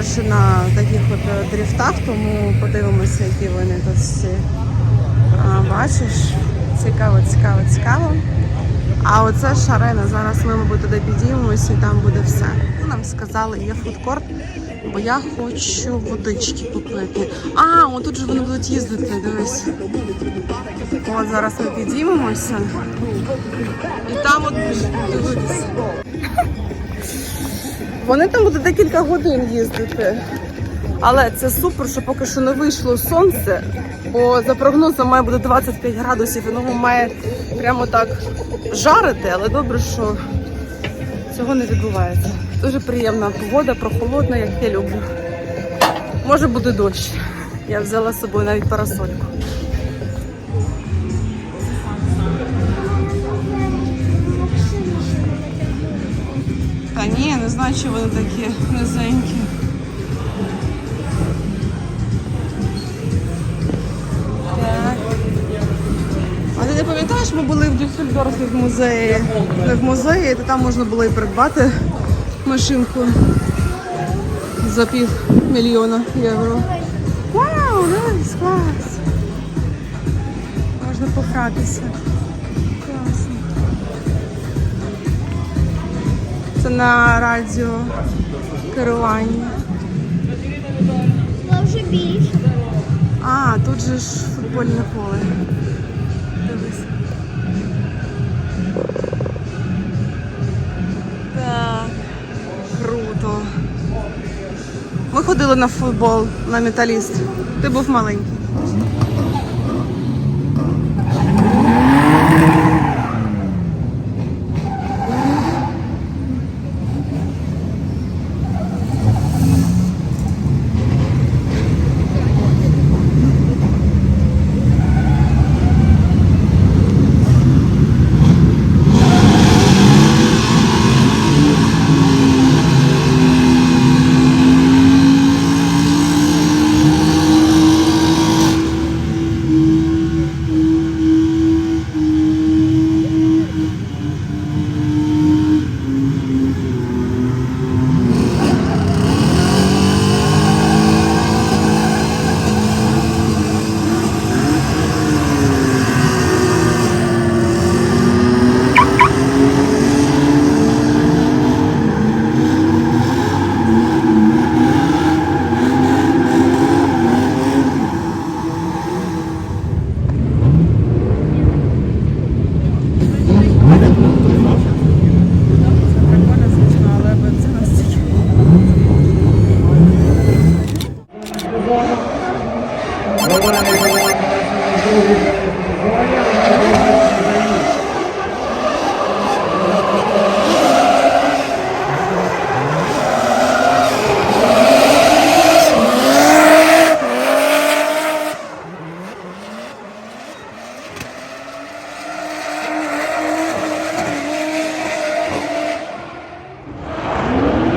Вперше на таких от е, дріфтах, тому подивимося, які вони тут всі. А, бачиш, цікаво, цікаво, цікаво. А оце ж арена. Зараз ми, мабуть, туди підіймемося і там буде все. Нам сказали, є фудкорт, бо я хочу водички попити. А, от тут же вони будуть їздити, дивись. От зараз ми підіймемося. І там от дивись. Вони там будуть декілька годин їздити. Але це супер, що поки що не вийшло сонце, бо за прогнозом має бути 25 градусів, і воно має прямо так жарити, але добре, що цього не відбувається. Дуже приємна погода, прохолодна, як я люблю. Може буде дощ. Я взяла з собою навіть парасольку. Та ні, не знаю, чи вони такі низенькі. А ти не пам'ятаєш, ми були в Дюссельдорфі в музеї. Не в музеї, то там можна було і придбати машинку за пів мільйона євро. Вау, найс, клас! Можна погратися. Це на радіо керування. Це вже більше. А, тут же ж футбольне поле. Дивись. Так, круто. Ми ходили на футбол на металіст. Ти був маленький.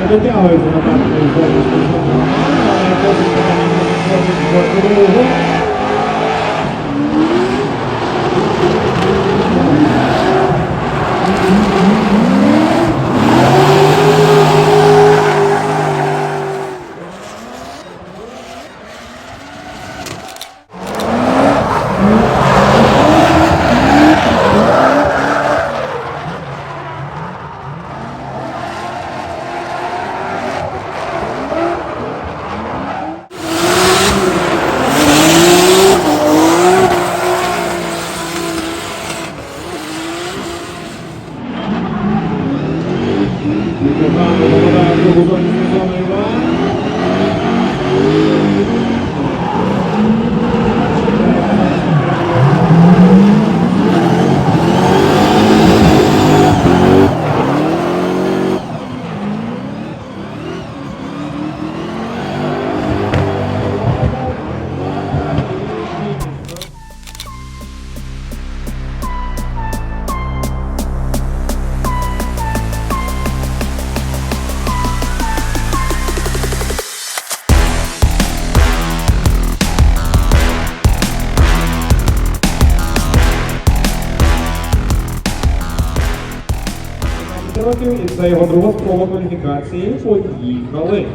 Не дотягується на років, і це його друга спроба кваліфікації. Поїхали.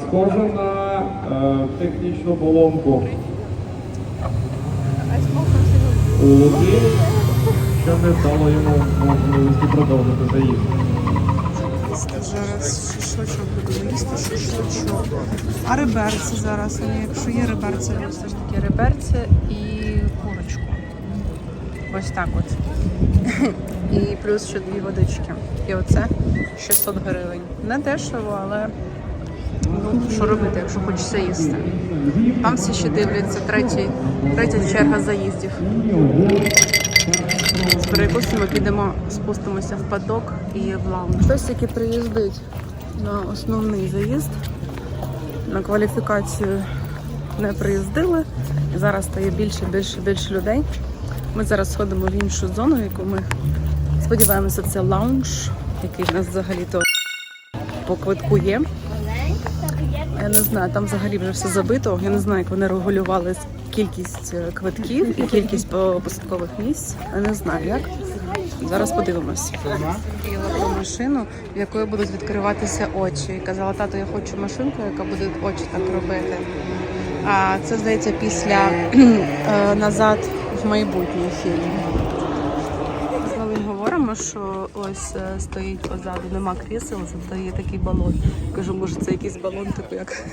Схоже на е, технічну поломку. У що не дало йому можливості продовжити заїзд. Зараз шашличок будемо їсти, шашличок. А реберці зараз, вони, якщо є реберці, все ж таки реберці і курочку. Ось так от. І плюс ще дві водички. І оце 600 гривень. Не дешево, але що робити, якщо хочеться їсти. Там всі ще дивляться, третій, третя черга заїздів. Перекусимо, підемо, спустимося в падок і в лаунж. Хтось, який приїздить на основний заїзд, на кваліфікацію не приїздили. Зараз стає більше, більше, більше людей. Ми зараз сходимо в іншу зону, яку ми сподіваємося, це лаунж, який в нас взагалі-то по квитку є. Я не знаю, там взагалі вже все забито. Я не знаю, як вони регулювали кількість е, квитків і кількість посадкових місць. Я не знаю як. Зараз подивимось. Ту машину, в якої будуть відкриватися очі. І казала, тато, я хочу машинку, яка буде очі так робити. А це здається після е, назад в майбутнє фільм. Що ось е, стоїть позаду, нема крісел, зато є такий балон. Кажу, може це якийсь балон, типу як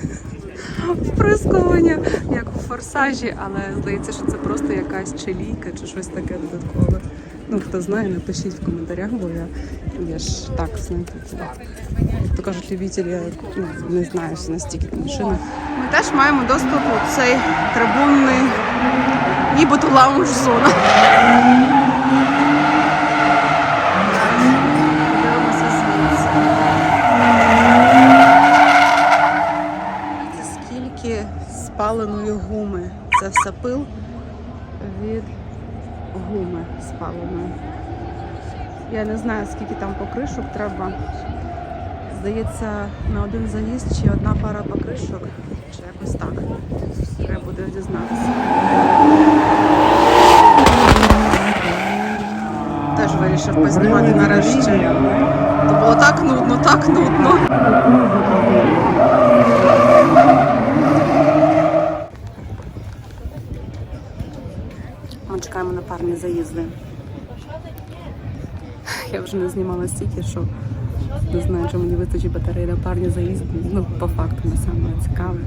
вприскування, як у форсажі, але здається, що це просто якась челійка чи щось таке додаткове. Ну, хто знає, напишіть в коментарях, бо я, я ж так знаєте, То кажуть, любителі, я ну, не знаю що настільки там машини. Ми теж маємо доступ у цей трибунний, нібито лаунж зона. Подивимося звідси. Це скільки спаленої гуми. Це все пил від гуми спаленої. Я не знаю, скільки там покришок треба. Здається, на один заїзд чи одна пара покришок, чи якось так. Треба буде дізнатися. Теж вирішив познімати нарешті. То було так нудно, так нудно. Ми чекаємо на парні заїзди. Я вже не знімала стільки, що не знаю, чи мені вистачить батареї на парні заїзди. Ну, по факту, не саме цікаве.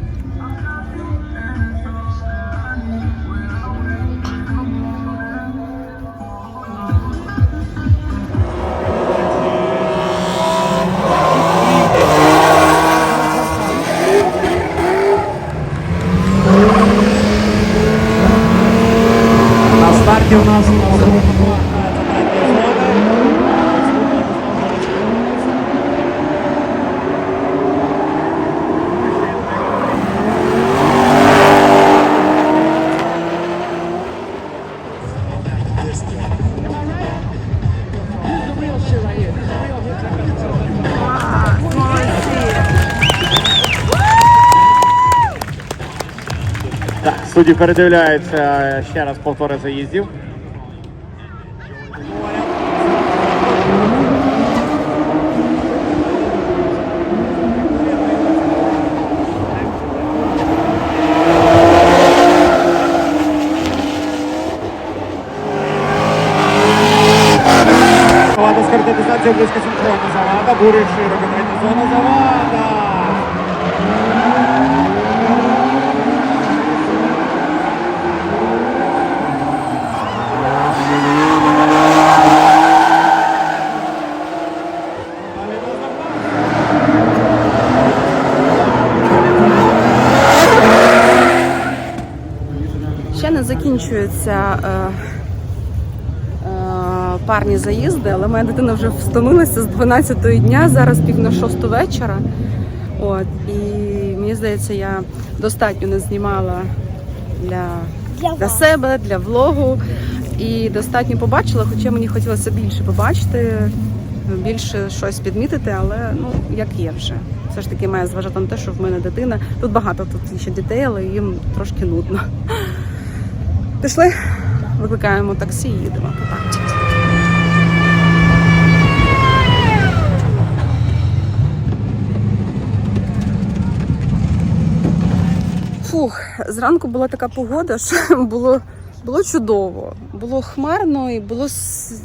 На старті у судді передивляються ще раз повтори заїздів. З близько синхронна завада, бурить широко третя зона завада. Ще не закінчуються е, е, парні заїзди, але моя дитина вже встомилася з 12 дня, зараз пів на 6 вечора. От, і мені здається, я достатньо не знімала для, Для для себе, для влогу. І достатньо побачила, хоча мені хотілося більше побачити, більше щось підмітити, але ну як є вже. Все ж таки має зважати на те, що в мене дитина. Тут багато тут ще дітей, але їм трошки нудно. Пішли, викликаємо таксі і їдемо. Фух, зранку була така погода, що було було чудово, було хмарно і було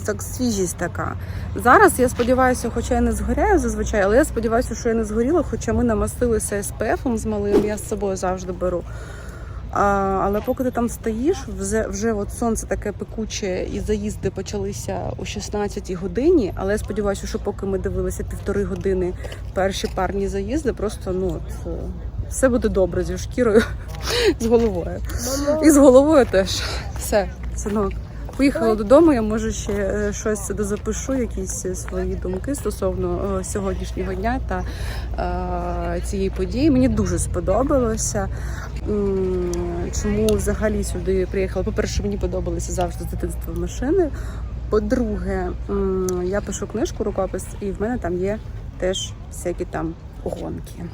так свіжість така. Зараз я сподіваюся, хоча я не згоряю зазвичай, але я сподіваюся, що я не згоріла, хоча ми намастилися СПФом з малим, я з собою завжди беру. А, але поки ти там стоїш, вже, вже от сонце таке пекуче, і заїзди почалися о 16 годині. Але я сподіваюся, що поки ми дивилися півтори години перші парні заїзди, просто ну от, е, все буде добре зі шкірою, з головою. І з головою теж. Все, синок. Поїхала додому, я може ще е, щось дозапишу, якісь е, свої думки стосовно сьогоднішнього дня та е, цієї події. Мені дуже сподобалося. Чому взагалі сюди приїхала? По-перше, мені подобалися завжди з дитинства машини. По-друге, я пишу книжку рукопис, і в мене там є теж всякі там гонки.